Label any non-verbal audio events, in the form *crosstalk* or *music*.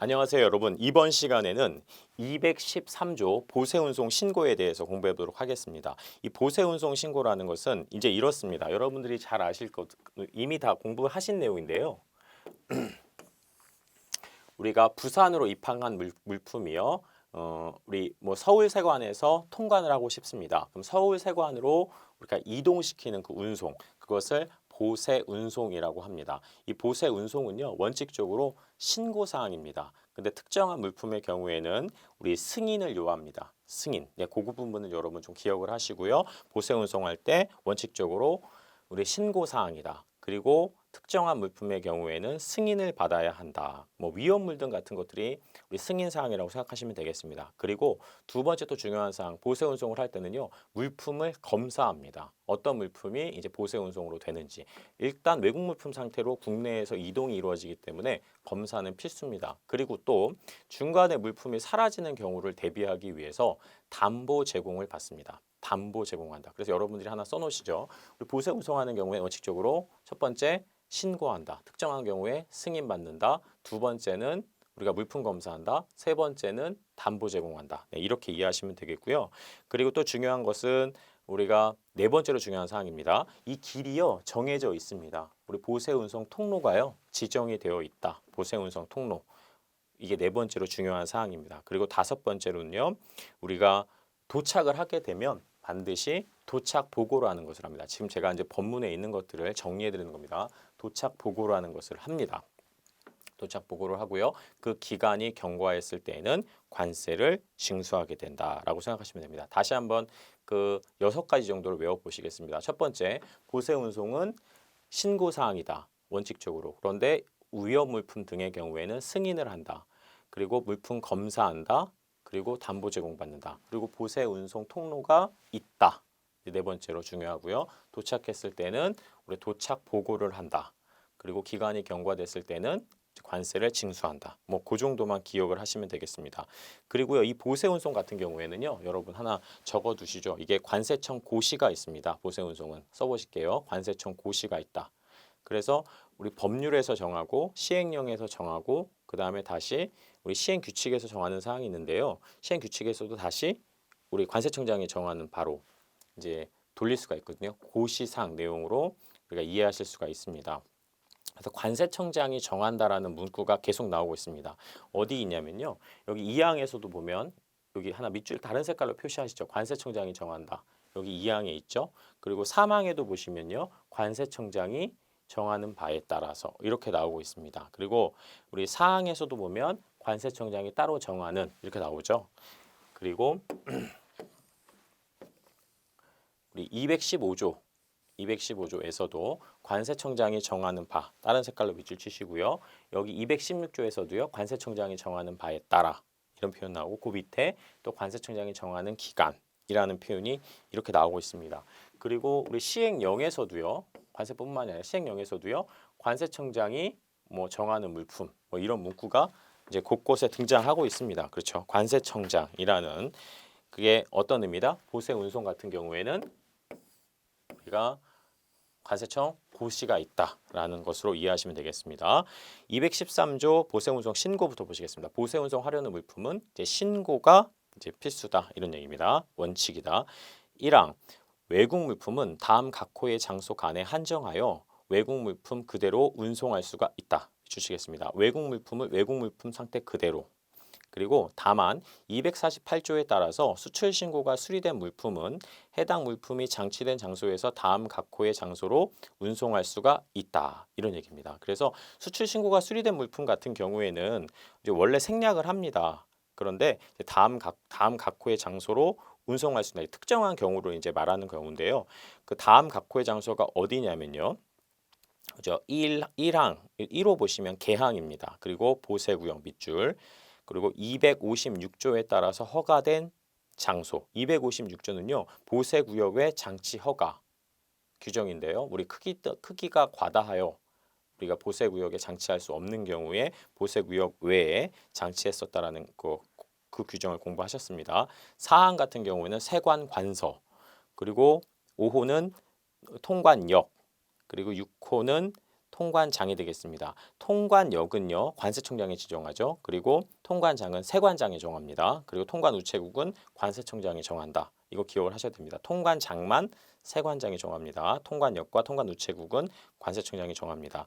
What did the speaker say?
안녕하세요 여러분. 이번 시간에는 213조 보세운송 신고에 대해서 공부해 보도록 하겠습니다. 이 보세운송 신고라는 것은 이제 이렇습니다. 여러분들이 잘 아실 것 이미 다 공부하신 내용인데요. *clears throat* 우리가 부산으로 입항한 물, 물품이요. 어, 우리 뭐 서울세관에서 통관을 하고 싶습니다. 그럼 서울세관으로 우리가 이동시키는 그 운송 그것을 보세 운송이라고 합니다. 이 보세 운송은요 원칙적으로 신고 사항입니다. 근데 특정한 물품의 경우에는 우리 승인을 요합니다. 승인. 네, 그 부분은 여러분 좀 기억을 하시고요. 보세 운송할 때 원칙적으로 우리 신고 사항이다. 그리고 특정한 물품의 경우에는 승인을 받아야 한다. 뭐 위험물 등 같은 것들이 우리 승인 사항이라고 생각하시면 되겠습니다. 그리고 두 번째 또 중요한 사항, 보세 운송을 할 때는요. 물품을 검사합니다. 어떤 물품이 이제 보세 운송으로 되는지. 일단 외국 물품 상태로 국내에서 이동이 이루어지기 때문에 검사는 필수입니다. 그리고 또 중간에 물품이 사라지는 경우를 대비하기 위해서 담보 제공을 받습니다. 담보 제공한다. 그래서 여러분들이 하나 써놓으시죠. 보세 운송하는 경우에 원칙적으로 첫 번째 신고한다. 특정한 경우에 승인받는다. 두 번째는 우리가 물품 검사한다. 세 번째는 담보 제공한다. 네, 이렇게 이해하시면 되겠고요. 그리고 또 중요한 것은 우리가 네 번째로 중요한 사항입니다. 이 길이요 정해져 있습니다. 우리 보세 운송 통로가요 지정이 되어 있다. 보세 운송 통로 이게 네 번째로 중요한 사항입니다. 그리고 다섯 번째로는요 우리가 도착을 하게 되면 반드시 도착 보고를 하는 것을 합니다. 지금 제가 이제 법문에 있는 것들을 정리해 드리는 겁니다. 도착 보고를 하는 것을 합니다. 도착 보고를 하고요. 그 기간이 경과했을 때에는 관세를 징수하게 된다라고 생각하시면 됩니다. 다시 한번 그 여섯 가지 정도를 외워 보시겠습니다. 첫 번째, 보세 운송은 신고 사항이다. 원칙적으로. 그런데 위험 물품 등의 경우에는 승인을 한다. 그리고 물품 검사한다. 그리고 담보 제공받는다. 그리고 보세 운송 통로가 있다. 네 번째로 중요하고요. 도착했을 때는 우리 도착 보고를 한다. 그리고 기간이 경과됐을 때는 관세를 징수한다. 뭐 그 정도만 기억을 하시면 되겠습니다. 그리고요. 이 보세 운송 같은 경우에는요. 여러분 하나 적어 두시죠. 이게 관세청 고시가 있습니다. 보세 운송은 써 보실게요. 관세청 고시가 있다. 그래서 우리 법률에서 정하고 시행령에서 정하고 그 다음에 다시 우리 시행 규칙에서 정하는 사항이 있는데요. 시행 규칙에서도 다시 우리 관세청장이 정하는 바로 이제 돌릴 수가 있거든요. 고시상 내용으로 우리가 이해하실 수가 있습니다. 그래서 관세청장이 정한다라는 문구가 계속 나오고 있습니다. 어디 있냐면요. 여기 2항에서도 보면 여기 하나 밑줄 다른 색깔로 표시하시죠. 관세청장이 정한다. 여기 2항에 있죠. 그리고 3항에도 보시면요. 관세청장이 정하는 바에 따라서 이렇게 나오고 있습니다. 그리고 우리 4항에서도 보면 관세청장이 따로 정하는 이렇게 나오죠. 그리고 *clears throat* 우리 215조 215조에서도 관세청장이 정하는 바 다른 색깔로 밑줄 치시고요. 여기 216조에서도요. 관세청장이 정하는 바에 따라 이런 표현 나오고 그 밑에 또 관세청장이 정하는 기간 이라는 표현이 이렇게 나오고 있습니다. 그리고 우리 시행령에서도요. 관세뿐만 아니라 시행령에서도요. 관세청장이 뭐 정하는 물품 뭐 이런 문구가 이제 곳곳에 등장하고 있습니다. 그렇죠. 관세청장이라는 그게 어떤 의미다? 보세 운송 같은 경우에는 우리가 관세청 고시가 있다라는 것으로 이해하시면 되겠습니다. 213조 보세운송 신고부터 보시겠습니다. 보세운송 하려는 물품은 신고가 이제 필수다 이런 얘기입니다. 원칙이다. 1항 외국 물품은 다음 각 호의 장소 간에 한정하여 외국 물품 그대로 운송할 수가 있다. 주시겠습니다. 외국 물품을 외국 물품 상태 그대로 그리고 다만 248조에 따라서 수출 신고가 수리된 물품은 해당 물품이 장치된 장소에서 다음 각호의 장소로 운송할 수가 있다. 이런 얘기입니다. 그래서 수출 신고가 수리된 물품 같은 경우에는 원래 생략을 합니다. 그런데 다음 각 다음 각호의 장소로 운송할 수 있는 특정한 경우로 이제 말하는 경우인데요. 그 다음 각호의 장소가 어디냐면요. 그죠? 1, 1항 1호 보시면 개항입니다. 그리고 보세구역 밑줄 그리고 256조에 따라서 허가된 장소 256조는요 보세구역의 장치 허가 규정인데요 우리 크기 크기가 과다하여 우리가 보세구역에 장치할 수 없는 경우에 보세구역 외에 장치했었다라는 그, 그 규정을 공부하셨습니다. 사항 같은 경우에는 세관 관서 그리고 5호는 통관역 그리고 6호는 통관장이 되겠습니다. 통관역은요 관세청장이 지정하죠. 그리고 통관장은 세관장이 정합니다. 그리고 통관우체국은 관세청장이 정한다. 이거 기억을 하셔야 됩니다. 통관장만 세관장이 정합니다. 통관역과 통관우체국은 관세청장이 정합니다.